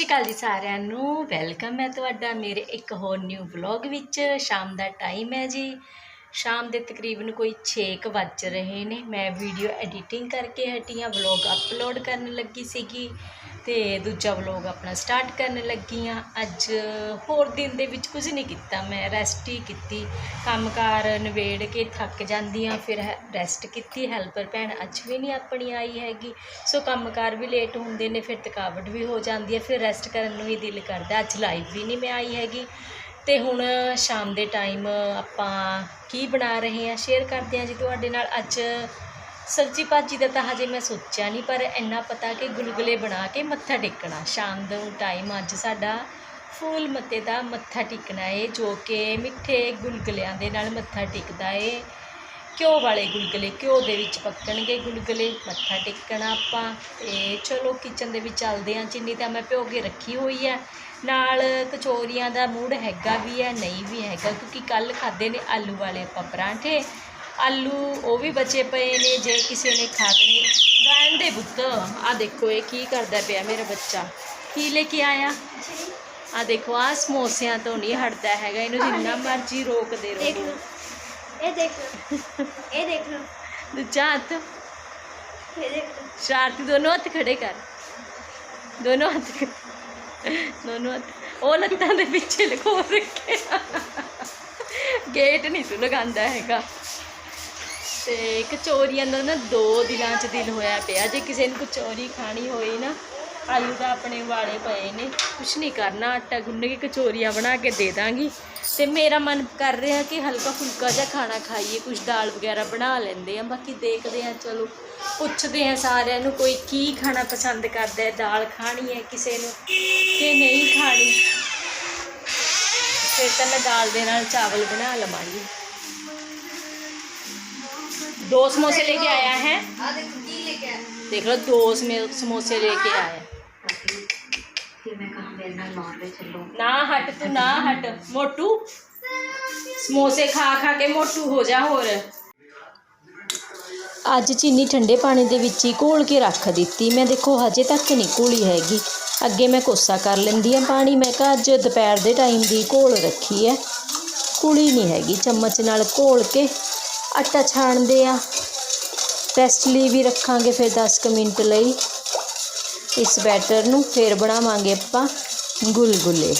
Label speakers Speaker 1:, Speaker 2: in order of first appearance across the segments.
Speaker 1: ਸ਼੍ਰੀ ਅਕਾਲ ਜੀ ਸਾਰਿਆਂ ਨੂੰ। ਵੈਲਕਮ ਹੈ ਤੁਹਾਡਾ ਮੇਰੇ ਇੱਕ ਹੋਰ ਨਿਊ ਵਲੌਗ ਵਿੱਚ। ਸ਼ਾਮ ਦਾ ਟਾਈਮ ਹੈ ਜੀ। ਸ਼ਾਮ ਦੇ ਤਕਰੀਬਨ ਕੋਈ 6 ਕੁ ਵੱਜ ਰਹੇ ਨੇ। ਮੈਂ ਵੀਡੀਓ ਐਡੀਟਿੰਗ ਕਰਕੇ ਹਟੀ ਹਾਂ ਵਲੌਗ ਅਪਲੋਡ ਕਰਨ ਲੱਗੀ ਸੀਗੀ ਤੇ ਦੂਜਾ ਵਲੌਗ ਆਪਣਾ ਸਟਾਰਟ ਕਰਨ ਲੱਗੀ ਹਾਂ ਅੱਜ ਹੋਰ ਦਿਨ ਦੇ ਵਿੱਚ ਕੁਝ ਨਹੀਂ ਕੀਤਾ। ਮੈਂ ਰੈਸਟ ਹੀ ਕੀਤੀ। ਕੰਮਕਾਰ ਨਵੇੜ ਕੇ ਥੱਕ ਜਾਂਦੀ ਹਾਂ ਫਿਰ ਰੈਸਟ ਕੀਤੀ। ਹੈਲਪਰ ਭੈਣ ਅੱਜ ਵੀ ਨਹੀਂ ਆਪਣੀ ਆਈ ਹੈਗੀ। ਸੋ ਕੰਮਕਾਰ ਵੀ ਲੇਟ ਹੁੰਦੇ ਨੇ, ਫਿਰ ਥਕਾਵਟ ਵੀ ਹੋ ਜਾਂਦੀ ਹੈ। ਫਿਰ ਰੈਸਟ ਕਰਨ ਨੂੰ ਹੀ ਦਿਲ ਕਰਦਾ। ਅੱਜ ਲਾਈਵ ਵੀ ਨਹੀਂ ਮੈਂ ਆਈ ਹੈਗੀ। ਤੇ ਹੁਣ ਸ਼ਾਮ ਦੇ ਟਾਈਮ ਆਪਾਂ ਕੀ ਬਣਾ ਰਹੇ ਹਾਂ? ਸ਼ੇਅਰ ਕਰਦੇ ਹਾਂ ਜੀ ਤੁਹਾਡੇ ਨਾਲ। ਅੱਜ ਸਬਜ਼ੀ ਭਾਜੀ ਦਾ ਤਾਂ ਹਜੇ ਮੈਂ ਸੋਚਿਆ ਨਹੀਂ, ਪਰ ਇੰਨਾ ਪਤਾ ਕਿ ਗੁਲਗੁਲੇ ਬਣਾ ਕੇ ਮੱਥਾ ਟੇਕਣਾ। ਸ਼ਾਮ ਦਾ ਟਾਈਮ, ਅੱਜ ਸਾਡਾ ਫੂਲ ਮੱਤੇ ਦਾ ਮੱਥਾ ਟੇਕਣਾ ਏ, ਜੋ ਕਿ ਮਿੱਠੇ ਗੁਲਗੁਲਿਆਂ ਦੇ ਨਾਲ ਮੱਥਾ ਟੇਕਦਾ ਏ। ਘਿਓ ਵਾਲੇ ਗੁਲਗੁਲੇ, ਘਿਓ ਦੇ ਵਿੱਚ ਪੱਕਣਗੇ ਗੁਲਗੁਲੇ, ਮੱਥਾ ਟੇਕਣਾ ਆਪਾਂ ਤੇ ਚਲੋ ਕਿਚਨ ਦੇ ਵਿੱਚ ਚੱਲਦੇ ਹਾਂ। ਚਿੰਨੀ ਤਾਂ ਮੈਂ ਭਿਓ ਕੇ ਰੱਖੀ ਹੋਈ ਹੈ। ਨਾਲ ਕਚੋਰੀਆਂ ਦਾ ਮੂਡ ਹੈਗਾ ਵੀ ਹੈ, ਨਹੀਂ ਵੀ ਹੈਗਾ, ਕਿਉਂਕਿ ਕੱਲ ਖਾਦੇ ਨੇ ਆਲੂ ਵਾਲੇ ਆਪਾਂ ਪਰਾਂਠੇ। ਆਲੂ ਉਹ ਵੀ ਬਚੇ ਪਏ ਨੇ, ਜੇ ਕਿਸੇ ਨੇ ਖਾਣੇ ਰਹਿਣ ਦੇ ਬੁੱਤ ਆ ਦੇਖੋ ਇਹ ਕੀ ਕਰਦਾ ਪਿਆ ਮੇਰਾ ਬੱਚਾ। ਕੀ ਲੈ ਕੇ ਆਇਆ? ਆ ਦੇਖੋ ਆ ਸਮੋਸਿਆਂ ਤੋਂ ਨਹੀਂ ਹਟਦਾ ਹੈਗਾ, ਇਹਨੂੰ ਜਿੰਨਾ ਮਰਜ਼ੀ ਰੋਕਦੇ ਰਹੋ।
Speaker 2: ਇਹ ਦੇਖ ਲਓ। ਇਹ ਦੇਖ ਲਓ।
Speaker 1: ਦੂਜਾ ਹੱਥ।
Speaker 2: ਇਹ ਦੇਖ ਲਓ।
Speaker 1: ਸ਼ਰਾਰਤੀ ਦੋਨੋਂ ਹੱਥ ਖੜੇ ਕਰ। ਦੋਨੋਂ ਹੱਥ ਦੋਨੋਂ ਹੱਥ। ਉਹ ਲੱਤਾਂ ਦੇ ਪਿੱਛੇ ਲਗੋ ਰੱਖੇ ਗੇਟ ਨਹੀਂ ਤੂੰ ਲਗਾਉਂਦਾ ਹੈਗਾ। ਤੇ ਕਚੋਰੀਆਂ ਦਾ ਨਾ ਦੋ ਦਿਨਾਂ 'ਚ ਦਿਲ ਹੋਇਆ ਪਿਆ। ਜੇ ਕਿਸੇ ਨੂੰ ਕਚੋਰੀ ਖਾਣੀ ਹੋਈ ਨਾ ਆਲੂ ਤਾਂ ਆਪਣੇ ਵਾਲੇ ਪਏ ਨੇ ਕੁਛ ਨਹੀਂ ਕਰਨਾ ਆਟਾ ਗੁੰਨ ਕੇ ਕਚੋਰੀਆਂ ਬਣਾ ਕੇ ਦੇ ਦਾਂਗੀ ਤੇ ਮੇਰਾ ਮਨ ਕਰ ਰਿਹਾ ਕਿ ਹਲਕਾ ਫੁਲਕਾ ਜਿਹਾ ਖਾਣਾ ਖਾਈਏ ਕੁਝ ਦਾਲ ਵਗੈਰਾ ਬਣਾ ਲੈਂਦੇ ਆ ਬਾਕੀ ਦੇਖਦੇ ਆ ਚਲੋ ਪੁੱਛਦੇ ਆ ਸਾਰਿਆਂ ਨੂੰ ਕੋਈ ਕੀ ਖਾਣਾ ਪਸੰਦ ਕਰਦਾ ਹੈ ਦਾਲ ਖਾਣੀ ਹੈ ਕਿਸੇ ਨੂੰ ਕਿ ਨਹੀਂ ਖਾਣੀ ਫਿਰ ਤਾਂ ਮੈਂ ਦਾਲ ਦੇ ਨਾਲ ਚਾਵਲ ਬਣਾ ਲਵਾਂਗੀ ਦੋ ਸਮੋਸੇ ਲੈ ਕੇ ਆਇਆ ਹੈ
Speaker 2: ਆ ਦੇਖੋ ਕੀ ਲੈ ਕੇ ਮੇਰੇ
Speaker 1: ਨਾ ਹਟ ਤੂੰ ਨਾ ਹਟ। ਮੋਟੂ ਸਮੋਸੇ ਖਾ ਖਾ ਕੇ ਮੋਟੂ ਹੋ ਜਾ ਹੋਰ। ਅੱਜ ਚੀਨੀ ਠੰਡੇ ਪਾਣੀ ਦੇ ਵਿੱਚ ਹੀ ਘੋਲ ਕੇ ਰੱਖ ਦਿੱਤੀ। ਮੈਂ ਦੇਖੋ ਹਜੇ ਤੱਕ ਨਹੀਂ ਘੋਲੀ ਹੈਗੀ। ਅੱਗੇ ਮੈਂ ਕੋਸਾ ਕਰ ਲੈਂਦੀ ਆ ਪਾਣੀ। ਮੈਂ ਕਿਹਾ ਅੱਜ ਦੁਪਹਿਰ ਦੇ ਟਾਈਮ ਦੀ ਘੋਲ ਰੱਖੀ ਹੈ। ਕੁਲੀ ਨਹੀਂ ਹੈਗੀ। ਚਮਚ ਨਾਲ ਘੋਲ ਕੇ ਆਟਾ ਛਾਣਦੇ ਆ ਰੈਸਟ ਲਈ ਵੀ ਰੱਖਾਂਗੇ ਫਿਰ 10 ਕੁ ਮਿੰਟ ਲਈ। ਇਸ ਬੈਟਰ ਨੂੰ ਫਿਰ ਬਣਾਵਾਂਗੇ ਆਪਾਂ। ਗੁਲਗੁਲੇ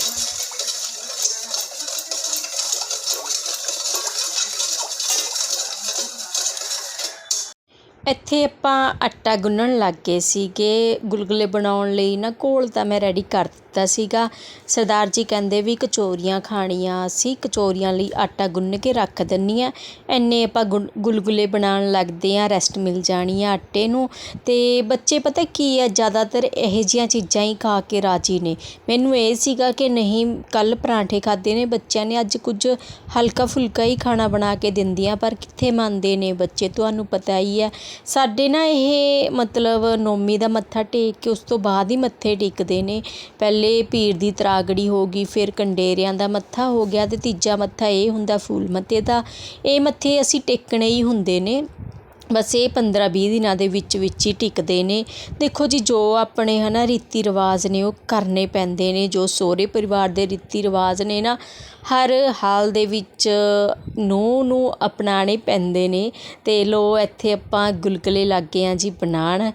Speaker 1: ਇੱਥੇ ਆਪਾਂ ਆਟਾ ਗੁੰਨਣ ਲੱਗ ਗਏ ਸੀਗੇ, ਗੁਲਗੁਲੇ ਬਣਾਉਣ ਲਈ। ਨਾ, ਘੋਲ ਤਾਂ ਮੈਂ ਰੈਡੀ ਕਰ ਦਿੱਤਾ ਸੀਗਾ। ਸਰਦਾਰ ਜੀ ਕਹਿੰਦੇ ਵੀ ਕਚੋਰੀਆਂ ਖਾਣੀਆਂ, ਅਸੀਂ ਕਚੋਰੀਆਂ ਲਈ ਆਟਾ ਗੁੰਨ ਕੇ ਰੱਖ ਦਿੰਨੀ ਆ। ਐਨੇ ਆਪਾਂ ਗੁਲ- ਗੁਲਗੁਲੇ ਬਣਾਉਣ ਲੱਗਦੇ ਆ ਰੈਸਟ ਮਿਲ ਜਾਣੀ ਆ ਆਟੇ ਨੂੰ। ਤੇ ਬੱਚੇ ਪਤਾ ਕੀ ਹੈ ਜ਼ਿਆਦਾਤਰ ਇਹੋ ਜਿਹੀਆਂ ਚੀਜ਼ਾਂ ਹੀ ਖਾ ਕੇ ਰਾਜੀ ਨੇ। ਮੈਨੂੰ ਇਹ ਸੀਗਾ ਕਿ ਨਹੀਂ ਕੱਲ ਪਰਾਂਠੇ ਖਾਦੇ ਨੇ ਬੱਚਿਆਂ ਨੇ, ਅੱਜ ਕੁਝ ਹਲਕਾ ਫੁਲਕਾ ਹੀ ਖਾਣਾ ਬਣਾ ਕੇ ਦਿੰਦੀਆਂ, ਪਰ ਕਿੱਥੇ ਮੰਨਦੇ ਨੇ ਬੱਚੇ? ਤੁਹਾਨੂੰ ਪਤਾ ਹੀ ਹੈ ਸਾਡੇ ਨਾ ਇਹ ਮਤਲਬ ਨੌਮੀ ਦਾ ਮੱਥਾ ਟੇਕ ਕੇ ਉਸ ਤੋਂ ਬਾਅਦ ਹੀ ਮੱਥੇ ਟੇਕਦੇ ਨੇ। ਪਹਿਲੇ ਪੀਰ ਦੀ ਤਰਾਗੜੀ ਹੋ ਗਈ, ਫਿਰ ਕੰਡੇਰਿਆਂ ਦਾ ਮੱਥਾ ਹੋ ਗਿਆ ਅਤੇ ਤੀਜਾ ਮੱਥਾ ਇਹ ਹੁੰਦਾ ਫੂਲ ਮੱਤੇ ਦਾ। ਇਹ ਮੱਥੇ ਅਸੀਂ ਟੇਕਣੇ ਹੀ ਹੁੰਦੇ ਨੇ। ਬਸ ਇਹ 15 20 ਦਿਨਾਂ ਦੇ ਵਿੱਚ ਵਿੱਚ ਹੀ ਟਿਕਦੇ ਨੇ। ਦੇਖੋ ਜੀ, ਜੋ ਆਪਣੇ ਹੈ ਨਾ ਰੀਤੀ ਰਿਵਾਜ ਨੇ ਉਹ ਕਰਨੇ ਪੈਂਦੇ ਨੇ, ਜੋ ਸਹੁਰੇ ਪਰਿਵਾਰ ਦੇ ਰੀਤੀ ਰਿਵਾਜ ਨੇ ਨਾ ਹਰ ਹਾਲ ਦੇ ਵਿੱਚ ਨੂੰਹ ਨੂੰ ਅਪਣਾਉਣੇ ਪੈਂਦੇ ਨੇ ਅਤੇ ਲੋ, ਇੱਥੇ ਆਪਾਂ ਗੁਲਗੁਲੇ ਲੱਗ ਗਏ ਹਾਂ ਜੀ ਬਣਾਉਣ।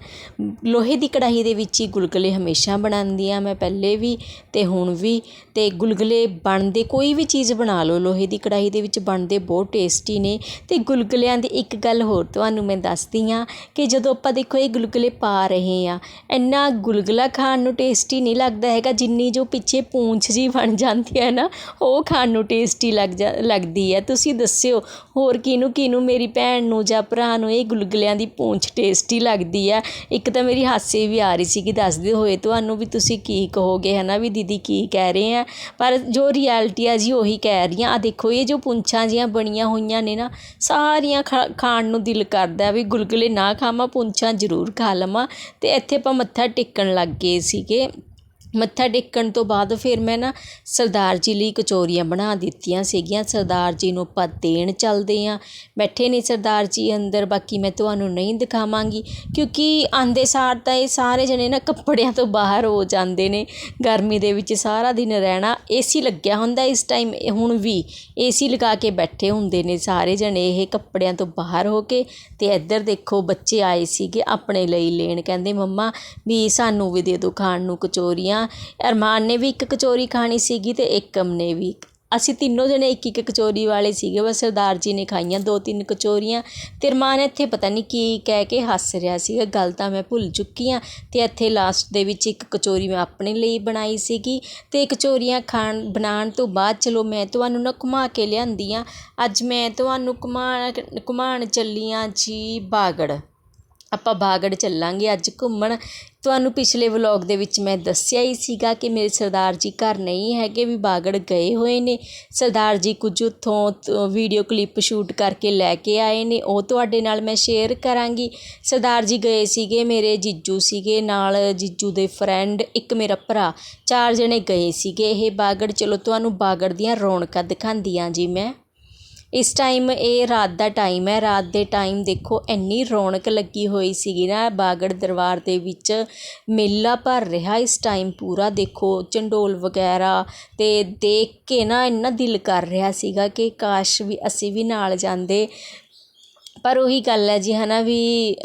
Speaker 1: ਲੋਹੇ ਦੀ ਕੜਾਹੀ ਦੇ ਵਿੱਚ ਹੀ ਗੁਲਗੁਲੇ ਹਮੇਸ਼ਾ ਬਣਾਉਂਦੀ ਹਾਂ ਮੈਂ ਪਹਿਲੇ ਵੀ ਅਤੇ ਹੁਣ ਵੀ। ਅਤੇ ਗੁਲਗੁਲੇ ਬਣਦੇ, ਕੋਈ ਵੀ ਚੀਜ਼ ਬਣਾ ਲਓ, ਲੋਹੇ ਦੀ ਕੜਾਹੀ ਦੇ ਵਿੱਚ ਬਣਦੇ ਬਹੁਤ ਟੇਸਟੀ ਨੇ। ਅਤੇ ਗੁਲਗੁਲਿਆਂ ਦੀ ਇੱਕ ਗੱਲ ਹੋਰ ਤੁਹਾਨੂੰ ਮੈਂ ਦੱਸਦੀ ਹਾਂ ਕਿ ਜਦੋਂ ਆਪਾਂ ਦੇਖੋ ਇਹ ਗੁਲਗੁਲੇ ਪਾ ਰਹੇ ਹਾਂ ਇੰਨਾ ਗੁਲਗੁਲਾ ਖਾਣ ਨੂੰ ਟੇਸਟੀ ਨਹੀਂ ਲੱਗਦਾ ਹੈਗਾ, ਜਿੰਨੀ ਜੋ ਪਿੱਛੇ ਪੂੰਛ ਜੀ ਬਣ ਜਾਂਦੀ ਹੈ ਨਾ, ਉਹ ਖਾਣ ਨੂੰ ਟੇਸਟੀ ਲੱਗ ਜਾ, ਲੱਗਦੀ ਹੈ। ਤੁਸੀਂ ਦੱਸਿਓ, ਹੋਰ ਕਿਹਨੂੰ ਕਿਹਨੂੰ ਮੇਰੀ ਭੈਣ ਨੂੰ ਜਾਂ ਭਰਾ ਨੂੰ ਇਹ ਗੁਲਗੁਲਿਆਂ ਦੀ ਪੂੰਛ ਟੇਸਟੀ ਲੱਗਦੀ ਆ ਇੱਕ ਤਾਂ ਮੇਰੀ ਹਾਸੇ ਵੀ ਆ ਰਹੀ ਸੀ ਕਿ ਦੱਸਦੇ ਹੋਏ, ਤੁਹਾਨੂੰ ਵੀ ਤੁਸੀਂ ਕੀ ਕਹੋਗੇ ਹੈ ਨਾ ਵੀ ਦੀਦੀ ਕੀ ਕਹਿ ਰਹੇ ਆ? ਪਰ ਜੋ ਰਿਐਲਿਟੀ ਆ ਜੀ, ਉਹੀ ਕਹਿ ਰਹੀ ਆ। ਆ ਦੇਖੋ, ਇਹ ਜੋ ਪੁੰਛਾਂ ਜੀਆਂ ਬਣੀਆਂ ਹੋਈਆਂ ਨੇ ਨਾ, ਸਾਰੀਆਂ ਖਾ- ਖਾਣ ਨੂੰ ਦਿਲ ਕਰਦਾ ਵੀ ਗੁਲਗੁਲੇ ਨਾ ਖਾਵਾਂ, ਪੁੰਛਾਂ ਜ਼ਰੂਰ ਖਾ ਲਵਾਂ। ਤੇ ਇੱਥੇ ਆਪਾਂ ਮੱਥਾ ਟੇਕਣ ਲੱਗ ਗਏ ਸੀਗੇ। ਮੱਥਾ ਟੇਕਣ ਤੋਂ ਬਾਅਦ ਫਿਰ ਮੈਂ ਨਾ ਸਰਦਾਰ ਜੀ ਲਈ ਕਚੋਰੀਆਂ ਬਣਾ ਦਿੱਤੀਆਂ ਸੀਗੀਆਂ। ਸਰਦਾਰ ਜੀ ਨੂੰ ਆਪਾਂ ਦੇਣ ਚੱਲਦੇ ਹਾਂ। ਬੈਠੇ ਨੇ ਸਰਦਾਰ ਜੀ ਅੰਦਰ, ਬਾਕੀ ਮੈਂ ਤੁਹਾਨੂੰ ਨਹੀਂ ਦਿਖਾਵਾਂਗੀ। ਕਿਉਂਕਿ ਆਉਂਦੇ ਸਾਰ ਤਾਂ ਇਹ ਸਾਰੇ ਜਣੇ ਨਾ ਕੱਪੜਿਆਂ ਤੋਂ ਬਾਹਰ ਹੋ ਜਾਂਦੇ ਨੇ। ਗਰਮੀ ਦੇ ਵਿੱਚ ਸਾਰਾ ਦਿਨ ਰਹਿਣਾ ਏਸੀ ਲੱਗਿਆ ਹੁੰਦਾ ਇਸ ਟਾਈਮ ਹੁਣ ਵੀ ਏਸੀ ਲਗਾ ਕੇ ਬੈਠੇ ਹੁੰਦੇ ਨੇ ਸਾਰੇ ਜਣੇ ਇਹ ਕੱਪੜਿਆਂ ਤੋਂ ਬਾਹਰ ਹੋ ਕੇ। ਤੇ ਇੱਧਰ ਦੇਖੋ ਬੱਚੇ ਆਏ ਸੀਗੇ ਆਪਣੇ ਲਈ ਲੈਣ। ਕਹਿੰਦੇ, ਮੰਮਾ ਵੀ ਸਾਨੂੰ ਵੀ ਦੇ ਦਿਓ ਖਾਣ ਨੂੰ ਕਚੋਰੀਆਂ। ਅਰਮਾਨ ਨੇ ਵੀ ਇੱਕ ਕਚੋਰੀ ਖਾਣੀ ਸੀਗੀ ਅਤੇ ਏਕਮ ਨੇ ਵੀ। ਅਸੀਂ ਤਿੰਨੋਂ ਜਣੇ ਇੱਕ ਇੱਕ ਕਚੋਰੀ ਵਾਲੇ ਸੀਗੇ, ਬਸ ਸਰਦਾਰ ਜੀ ਨੇ ਖਾਈਆਂ ਦੋ ਤਿੰਨ ਕਚੋਰੀਆਂ ਅਤੇ ਅਰਮਾਨ ਇੱਥੇ ਪਤਾ ਨਹੀਂ ਕੀ ਕਹਿ ਕੇ ਹੱਸ ਰਿਹਾ ਸੀਗਾ, ਗੱਲ ਤਾਂ ਮੈਂ ਭੁੱਲ ਚੁੱਕੀ ਹਾਂ ਅਤੇ ਇੱਥੇ ਲਾਸਟ ਦੇ ਵਿੱਚ ਇੱਕ ਕਚੋਰੀ ਮੈਂ ਆਪਣੇ ਲਈ ਬਣਾਈ ਸੀਗੀ ਅਤੇ ਕਚੋਰੀਆਂ ਖਾਣ, ਬਣਾਉਣ ਤੋਂ ਬਾਅਦ ਚਲੋ ਮੈਂ ਤੁਹਾਨੂੰ ਨਾ ਘੁਮਾ ਕੇ ਲਿਆਂਦੀ ਆ। ਅੱਜ ਮੈਂ ਤੁਹਾਨੂੰ ਘੁਮਾ ਘੁਮਾਉਣ ਚੱਲੀ ਹਾਂ ਜੀ ਬਾਗੜ। ਆਪਾਂ ਬਾਗੜ ਚੱਲਾਂਗੇ ਅੱਜ ਘੁੰਮਣ। ਤੁਹਾਨੂੰ ਪਿਛਲੇ ਵਲੌਗ ਦੇ ਵਿੱਚ ਮੈਂ ਦੱਸਿਆ ਹੀ ਸੀਗਾ ਕਿ ਮੇਰੇ ਸਰਦਾਰ ਜੀ ਘਰ ਨਹੀਂ ਹੈਗੇ, ਵੀ ਬਾਗੜ ਗਏ ਹੋਏ ਨੇ। ਸਰਦਾਰ ਜੀ ਕੁਝ ਉੱਥੋਂ ਵੀਡੀਓ ਕਲਿੱਪ ਸ਼ੂਟ ਕਰਕੇ ਲੈ ਕੇ ਆਏ ਨੇ, ਉਹ ਤੁਹਾਡੇ ਨਾਲ ਮੈਂ ਸ਼ੇਅਰ ਕਰਾਂਗੀ। ਸਰਦਾਰ ਜੀ ਗਏ ਸੀਗੇ, ਮੇਰੇ ਜੀਜੂ ਸੀਗੇ ਨਾਲ, ਜੀਜੂ ਦੇ ਫਰੈਂਡ ਇੱਕ ਮੇਰਾ ਭਰਾ। ਚਾਰ ਜਣੇ ਗਏ ਸੀਗੇ ਇਹ ਬਾਗੜ। ਚਲੋ, ਤੁਹਾਨੂੰ ਬਾਗੜ ਦੀਆਂ ਰੌਣਕਾਂ ਦਿਖਾਉਂਦੀਆਂ ਜੀ ਮੈਂ। ਇਸ ਟਾਈਮ ਇਹ ਰਾਤ ਦਾ ਟਾਈਮ ਹੈ। ਰਾਤ ਦੇ ਟਾਈਮ ਦੇਖੋ, ਇੰਨੀ ਰੌਣਕ ਲੱਗੀ ਹੋਈ ਸੀਗੀ ਨਾ, ਬਾਗੜ ਦਰਬਾਰ ਦੇ ਵਿੱਚ ਮੇਲਾ ਭਰ ਰਿਹਾ ਇਸ ਟਾਈਮ ਪੂਰਾ। ਦੇਖੋ, ਚੰਡੋਲ ਵਗੈਰਾ ਅਤੇ ਦੇਖ ਕੇ ਨਾ ਇੰਨਾ ਦਿਲ ਕਰ ਰਿਹਾ ਸੀਗਾ ਕਿ ਕਾਸ਼ ਵੀ ਅਸੀਂ ਵੀ ਨਾਲ ਜਾਂਦੇ। ਪਰ ਉਹੀ ਗੱਲ ਹੈ ਜੀ ਹੈ ਨਾ ਵੀ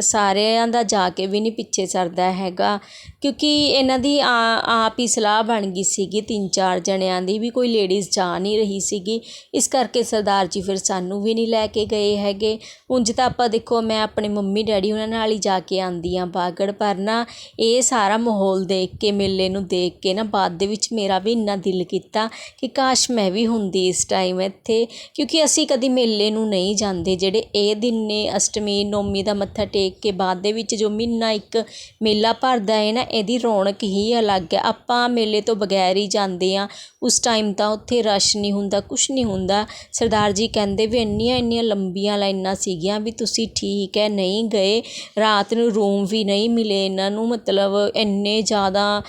Speaker 1: ਸਾਰਿਆਂ ਦਾ ਜਾ ਕੇ ਵੀ ਨਹੀਂ ਪਿੱਛੇ ਸਰਦਾ ਹੈਗਾ। ਕਿਉਂਕਿ ਇਹਨਾਂ ਦੀ ਆ, ਆਪ ਹੀ ਸਲਾਹ ਬਣ ਗਈ ਸੀਗੀ ਤਿੰਨ ਚਾਰ ਜਣਿਆਂ ਦੀ ਵੀ ਕੋਈ ਲੇਡੀਜ਼ ਜਾ ਨਹੀਂ ਰਹੀ ਸੀਗੀ। ਇਸ ਕਰਕੇ ਸਰਦਾਰ ਜੀ ਫਿਰ ਸਾਨੂੰ ਵੀ ਨਹੀਂ ਲੈ ਕੇ ਗਏ ਹੈਗੇ। ਉਂਝ ਤਾਂ ਆਪਾਂ ਦੇਖੋ, ਮੈਂ ਆਪਣੇ ਮੰਮੀ ਡੈਡੀ ਉਹਨਾਂ ਨਾਲ ਹੀ ਜਾ ਕੇ ਆਉਂਦੀ ਹਾਂ ਬਾਗੜ, ਪਰ ਨਾ ਇਹ ਸਾਰਾ ਮਾਹੌਲ ਦੇਖ ਕੇ, ਮੇਲੇ ਨੂੰ ਦੇਖ ਕੇ ਨਾ ਬਾਅਦ ਦੇ ਵਿੱਚ ਮੇਰਾ ਵੀ ਇੰਨਾ ਦਿਲ ਕੀਤਾ ਕਿ ਕਾਸ਼ ਮੈਂ ਵੀ ਹੁੰਦੀ ਇਸ ਟਾਈਮ ਇੱਥੇ। ਕਿਉਂਕਿ ਅਸੀਂ ਕਦੀ ਮੇਲੇ ਨੂੰ ਨਹੀਂ ਜਾਂਦੇ, ਜਿਹੜੇ ਇਹ ਦਿਨ ਨੇ ਅਸ਼ਟਮੀ ਨੌਮੀ ਦਾ ਮੱਥਾ ਟੇਕ ਕੇ ਬਾਅਦ ਦੇ ਵਿੱਚ ਜੋ ਮਹੀਨਾ ਇੱਕ ਮੇਲਾ ਭਰਦਾ ਹੈ ਨਾ ਇਹਦੀ ਰੌਣਕ ਹੀ ਅਲੱਗ ਹੈ। ਆਪਾਂ ਮੇਲੇ ਤੋਂ ਬਗੈਰ ਹੀ ਜਾਂਦੇ ਹਾਂ। ਉਸ ਟਾਈਮ ਤਾਂ ਉੱਥੇ ਰਸ਼ ਨਹੀਂ ਹੁੰਦਾ, ਕੁਛ ਨਹੀਂ ਹੁੰਦਾ। ਸਰਦਾਰ ਜੀ ਕਹਿੰਦੇ ਵੀ ਇੰਨੀਆਂ ਇੰਨੀਆਂ ਲੰਬੀਆਂ ਲਾਈਨਾਂ ਸੀਗੀਆਂ ਵੀ ਤੁਸੀਂ ਠੀਕ ਹੈ, ਨਹੀਂ ਗਏ। ਰਾਤ ਨੂੰ ਰੂਮ ਵੀ ਨਹੀਂ ਮਿਲੇ ਇਹਨਾਂ ਨੂੰ। ਮਤਲਬ ਇੰਨੇ ਜ਼ਿਆਦਾ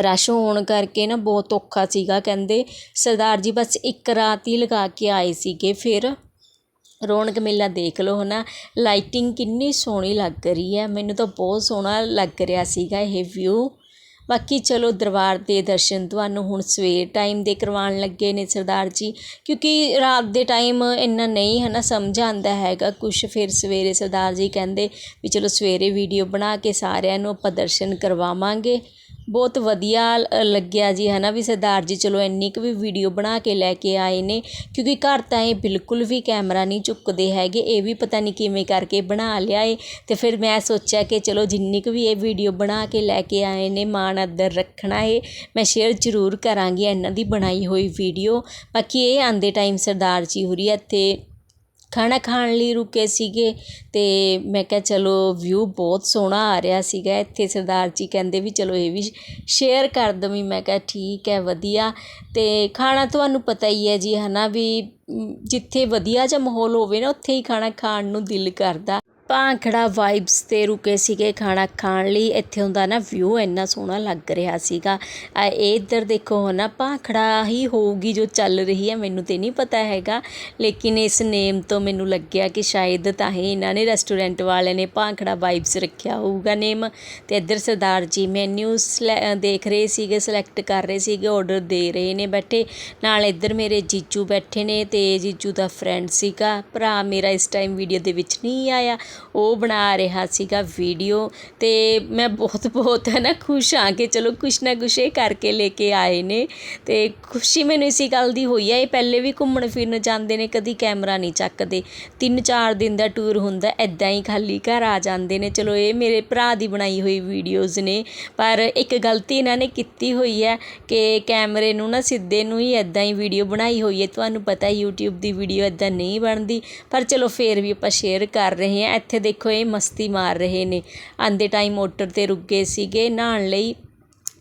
Speaker 1: ਰਸ਼ ਹੋਣ ਕਰਕੇ ਨਾ ਬਹੁਤ ਔਖਾ ਸੀਗਾ। ਕਹਿੰਦੇ ਸਰਦਾਰ ਜੀ ਬਸ ਇੱਕ ਰਾਤ ਹੀ ਲਗਾ ਕੇ ਆਏ ਸੀਗੇ ਫਿਰ। ਰੌਣਕ ਮੇਲਾ ਦੇਖ ਲਓ ਹੈ ਨਾ ਲਾਈਟਿੰਗ ਕਿੰਨੀ ਸੋਹਣੀ ਲੱਗ ਰਹੀ ਹੈ। ਮੈਨੂੰ ਤਾਂ ਬਹੁਤ ਸੋਹਣਾ ਲੱਗ ਰਿਹਾ ਸੀਗਾ ਇਹ ਵਿਊ ਬਾਕੀ ਚਲੋ ਦਰਬਾਰ ਦੇ ਦਰਸ਼ਨ ਤੁਹਾਨੂੰ ਹੁਣ ਸਵੇਰ ਟਾਈਮ ਦੇ ਕਰਵਾਉਣ ਲੱਗੇ ਨੇ ਸਰਦਾਰ ਜੀ। ਕਿਉਂਕਿ ਰਾਤ ਦੇ ਟਾਈਮ ਇੰਨਾ ਨਹੀਂ ਹੈ ਨਾ ਸਮਝ ਆਉਂਦਾ ਹੈਗਾ ਕੁਛ। ਫਿਰ ਸਵੇਰੇ ਸਰਦਾਰ ਜੀ ਕਹਿੰਦੇ ਵੀ ਚਲੋ ਸਵੇਰੇ ਵੀਡੀਓ ਬਣਾ ਕੇ ਸਾਰਿਆਂ ਨੂੰ ਆਪਾਂ ਦਰਸ਼ਨ ਕਰਵਾਵਾਂਗੇ। ਬਹੁਤ ਵਧੀਆ ਲੱਗਿਆ ਜੀ ਹੈ ਨਾ ਵੀ ਸਰਦਾਰ ਜੀ, ਚਲੋ ਇੰਨੀ ਕੁ ਵੀ ਵੀਡੀਓ ਬਣਾ ਕੇ ਲੈ ਕੇ ਆਏ ਨੇ, ਕਿਉਂਕਿ ਘਰ ਤਾਂ ਇਹ ਬਿਲਕੁਲ ਵੀ ਕੈਮਰਾ ਨਹੀਂ ਚੁੱਕਦੇ ਹੈਗੇ, ਇਹ ਵੀ ਪਤਾ ਨਹੀਂ ਕਿਵੇਂ ਕਰਕੇ ਬਣਾ ਲਿਆ ਏ। ਅਤੇ ਫਿਰ ਮੈਂ ਸੋਚਿਆ ਕਿ ਚਲੋ ਜਿੰਨੀ ਕੁ ਵੀ ਇਹ ਵੀਡੀਓ ਬਣਾ ਕੇ ਲੈ ਕੇ ਆਏ ਨੇ, ਮਾਣ ਅੱਦਰ ਰੱਖਣਾ ਏ, ਮੈਂ ਸ਼ੇਅਰ ਜ਼ਰੂਰ ਕਰਾਂਗੀ ਇਹਨਾਂ ਦੀ ਬਣਾਈ ਹੋਈ ਵੀਡੀਓ ਬਾਕੀ ਇਹ ਆਉਂਦੇ ਟਾਈਮ ਸਰਦਾਰ ਜੀ ਹੋਰੀ ਇੱਥੇ ਖਾਣਾ ਖਾਣ ਲਈ ਰੁਕੇ ਸੀਗੇ ਅਤੇ ਮੈਂ ਕਿਹਾ ਚਲੋ ਵਿਊ ਬਹੁਤ ਸੋਹਣਾ ਆ ਰਿਹਾ ਸੀਗਾ। ਇੱਥੇ ਸਰਦਾਰ ਜੀ ਕਹਿੰਦੇ ਵੀ ਚਲੋ ਇਹ ਵੀ ਸ਼ੇਅਰ ਕਰ ਦਵੀਂ। ਮੈਂ ਕਿਹਾ ਠੀਕ ਹੈ, ਵਧੀਆ। ਅਤੇ ਖਾਣਾ ਤੁਹਾਨੂੰ ਪਤਾ ਹੀ ਹੈ ਜੀ ਹੈ ਨਾ ਵੀ ਜਿੱਥੇ ਵਧੀਆ ਜਿਹਾ ਮਾਹੌਲ ਹੋਵੇ ਨਾ, ਉੱਥੇ ਹੀ ਖਾਣਾ ਖਾਣ ਨੂੰ ਦਿਲ ਕਰਦਾ। ਭਾਂਖੜਾ ਵਾਈਬਸ ਤੇ ਰੁਕੇ ਸੀਗੇ ਖਾਣਾ ਖਾਣ ਲਈ। ਇੱਥੇ ਹੁੰਦਾ ਨਾ ਵਿਊ ਇੰਨਾ ਸੋਹਣਾ ਲੱਗ ਰਿਹਾ ਸੀਗਾ। ਇਹ ਇੱਧਰ ਦੇਖੋ ਨਾ ਭਾਂਖੜਾ ਹੀ ਹੋਊਗੀ ਜੋ ਚੱਲ ਰਹੀ ਹੈ, ਮੈਨੂੰ ਤੇ ਨਹੀਂ ਪਤਾ ਹੈਗਾ। ਲੇਕਿਨ ਇਸ ਨੇਮ ਤੋਂ ਮੈਨੂੰ ਲੱਗਿਆ ਕਿ ਸ਼ਾਇਦ ਤਾਂ ਹੀ ਇਹਨਾਂ ਨੇ ਰੈਸਟੋਰੈਂਟ ਵਾਲਿਆਂ ਨੇ ਭਾਂਖੜਾ ਵਾਈਬਸ ਰੱਖਿਆ ਹੋਊਗਾ ਨੇਮ ਤੇ ਇੱਧਰ ਸਰਦਾਰ ਜੀ ਮੈਨੂ ਦੇਖ ਰਹੇ ਸੀਗੇ ਸਿਲੈਕਟ ਕਰ ਰਹੇ ਸੀਗੇ ਆਰਡਰ ਦੇ ਰਹੇ ਨੇ ਬੈਠੇ। ਨਾਲ ਇੱਧਰ ਮੇਰੇ ਜੀਜੂ ਬੈਠੇ ਨੇ ਤੇ ਜੀਜੂ ਦਾ ਫਰੈਂਡ ਸੀਗਾ। ਭਰਾ ਮੇਰਾ ਇਸ ਟਾਈਮ ਵੀਡੀਓ ਦੇ ਵਿੱਚ ਨਹੀਂ ਆਇਆ। ਉਹ ਬਣਾ ਰਿਹਾ ਸੀਗਾ ਵੀਡੀਓ ਤੇ ਮੈਂ ਬਹੁਤ ਬਹੁਤ ਹੈ ਨਾ ਖੁਸ਼ ਹਾਂ ਕਿ ਚਲੋ ਕੁਛ ਨਾ ਕੁਛ ਇਹ ਕਰਕੇ ਲੈ ਕੇ ਆਏ ਨੇ ਤੇ ਖੁਸ਼ੀ ਮੈਨੂੰ ਇਸੀ ਗੱਲ ਦੀ ਹੋਈ ਹੈ ਇਹ ਪਹਿਲੇ ਵੀ ਘੁੰਮਣ ਫਿਰਨ ਜਾਂਦੇ ਨੇ, ਕਦੀ ਕੈਮਰਾ ਨਹੀਂ ਚੱਕਦੇ। ਤਿੰਨ ਚਾਰ ਦਿਨ ਦਾ ਟੂਰ ਹੁੰਦਾ ਐਦਾਂ ਹੀ ਖਾਲੀ ਘਰ ਆ ਜਾਂਦੇ ਨੇ। ਚਲੋ ਇਹ ਮੇਰੇ ਭਰਾ ਦੀ ਬਣਾਈ ਹੋਈ ਵੀਡੀਓਜ਼ ਨੇ, ਪਰ ਇੱਕ ਗਲਤੀ ਇਹਨਾਂ ਨੇ ਕੀਤੀ ਹੋਈ ਹੈ ਕਿ ਕੈਮਰੇ ਨੂੰ ਨਾ ਸਿੱਧੇ ਨੂੰ ਹੀ ਐਦਾਂ ਹੀ ਵੀਡੀਓ ਬਣਾਈ ਹੋਈ ਹੈ ਤੁਹਾਨੂੰ ਪਤਾ YouTube ਦੀ ਵੀਡੀਓ ਐਦਾਂ ਨਹੀਂ ਬਣਦੀ, ਪਰ ਚਲੋ ਫੇਰ ਵੀ ਆਪਾਂ ਸ਼ੇਅਰ ਕਰ ਰਹੇ ਹਾਂ। ਇੱਥੇ ਦੇਖੋ ਇਹ ਮਸਤੀ ਮਾਰ ਰਹੇ ਨੇ। ਆਉਂਦੇ ਟਾਈਮ ਮੋਟਰ ਤੇ ਰੁਕ ਗਏ ਸੀਗੇ, ਨਹਾਉਣ ਲਈ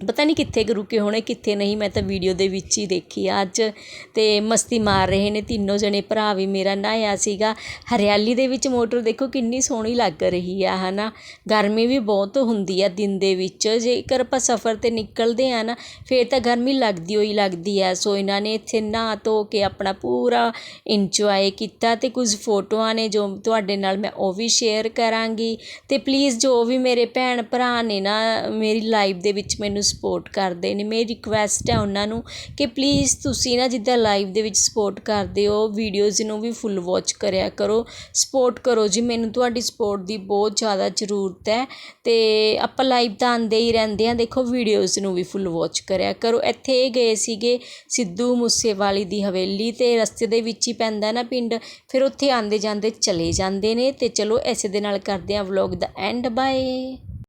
Speaker 1: ਪਤਾ ਨਹੀਂ ਕਿੱਥੇ ਕੁ ਰੁਕੇ ਹੋਣੇ, ਕਿੱਥੇ ਨਹੀਂ, ਮੈਂ ਤਾਂ ਵੀਡੀਓ ਦੇ ਵਿੱਚ ਹੀ ਦੇਖੀ ਆ ਅੱਜ। ਅਤੇ ਮਸਤੀ ਮਾਰ ਰਹੇ ਨੇ ਤਿੰਨੋਂ ਜਣੇ, ਭਰਾ ਵੀ ਮੇਰਾ ਨਹਾਇਆ ਸੀਗਾ। ਹਰਿਆਲੀ ਦੇ ਵਿੱਚ ਮੋਟਰ ਦੇਖੋ ਕਿੰਨੀ ਸੋਹਣੀ ਲੱਗ ਰਹੀ ਆ ਹੈ ਨਾ ਗਰਮੀ ਵੀ ਬਹੁਤ ਹੁੰਦੀ ਆ ਦਿਨ ਦੇ ਵਿੱਚ। ਜੇਕਰ ਆਪਾਂ ਸਫ਼ਰ ਤੇ ਨਿਕਲਦੇ ਹਾਂ ਨਾ, ਫਿਰ ਤਾਂ ਗਰਮੀ ਲੱਗਦੀ ਹੋਈ ਲੱਗਦੀ ਆ। ਸੋ ਇਹਨਾਂ ਨੇ ਇੱਥੇ ਨਹਾ ਧੋ ਕੇ ਆਪਣਾ ਪੂਰਾ ਇੰਜੋਏ ਕੀਤਾ ਅਤੇ ਕੁਝ ਫੋਟੋਆਂ ਨੇ ਜੋ ਤੁਹਾਡੇ ਨਾਲ ਮੈਂ ਉਹ ਵੀ ਸ਼ੇਅਰ ਕਰਾਂਗੀ। ਅਤੇ ਪਲੀਜ਼ ਜੋ ਵੀ ਮੇਰੇ ਭੈਣ ਭਰਾ ਨੇ ਨਾ, ਮੇਰੀ ਲਾਈਫ ਦੇ ਵਿੱਚ ਮੈਨੂੰ ਸਪੋਰਟ ਕਰਦੇ ਨੇ। ਮੇਰੀ ਰਿਕੁਐਸਟ ਹੈ ਉਹਨਾਂ ਨੂੰ ਕਿ ਪਲੀਜ਼ ਤੁਸੀਂ ਨਾ ਜਿੱਦਾਂ ਲਾਈਵ ਦੇ ਵਿੱਚ ਸਪੋਰਟ ਕਰਦੇ ਹੋ ਵੀਡੀਓਜ਼ ਨੂੰ ਵੀ ਫੁੱਲ ਵੋਚ ਕਰਿਆ ਕਰੋ। ਸਪੋਰਟ ਕਰੋ ਜੀ, ਮੈਨੂੰ ਤੁਹਾਡੀ ਸਪੋਰਟ ਦੀ ਬਹੁਤ ਜ਼ਿਆਦਾ ਜ਼ਰੂਰਤ ਹੈ ਅਤੇ ਆਪਾਂ ਲਾਈਵ ਤਾਂ ਆਉਂਦੇ ਹੀ ਰਹਿੰਦੇ ਹਾਂ। ਦੇਖੋ ਵੀਡੀਓਜ਼ ਨੂੰ ਵੀ ਫੁੱਲ ਵੋਚ ਕਰਿਆ ਕਰੋ। ਇੱਥੇ ਇਹ ਗਏ ਸੀਗੇ ਸਿੱਧੂ ਮੂਸੇਵਾਲੀ ਦੀ ਹਵੇਲੀ ਅਤੇ ਰਸਤੇ ਦੇ ਵਿੱਚ ਹੀ ਪੈਂਦਾ ਨਾ ਪਿੰਡ। ਫਿਰ ਉੱਥੇ ਆਉਂਦੇ ਜਾਂਦੇ ਚਲੇ ਜਾਂਦੇ ਨੇ ਅਤੇ ਚਲੋ, ਇਸੇ ਦੇ ਨਾਲ ਕਰਦੇ ਹਾਂ ਵਲੌਗ ਦਾ ਐਂਡ ਬਾਏ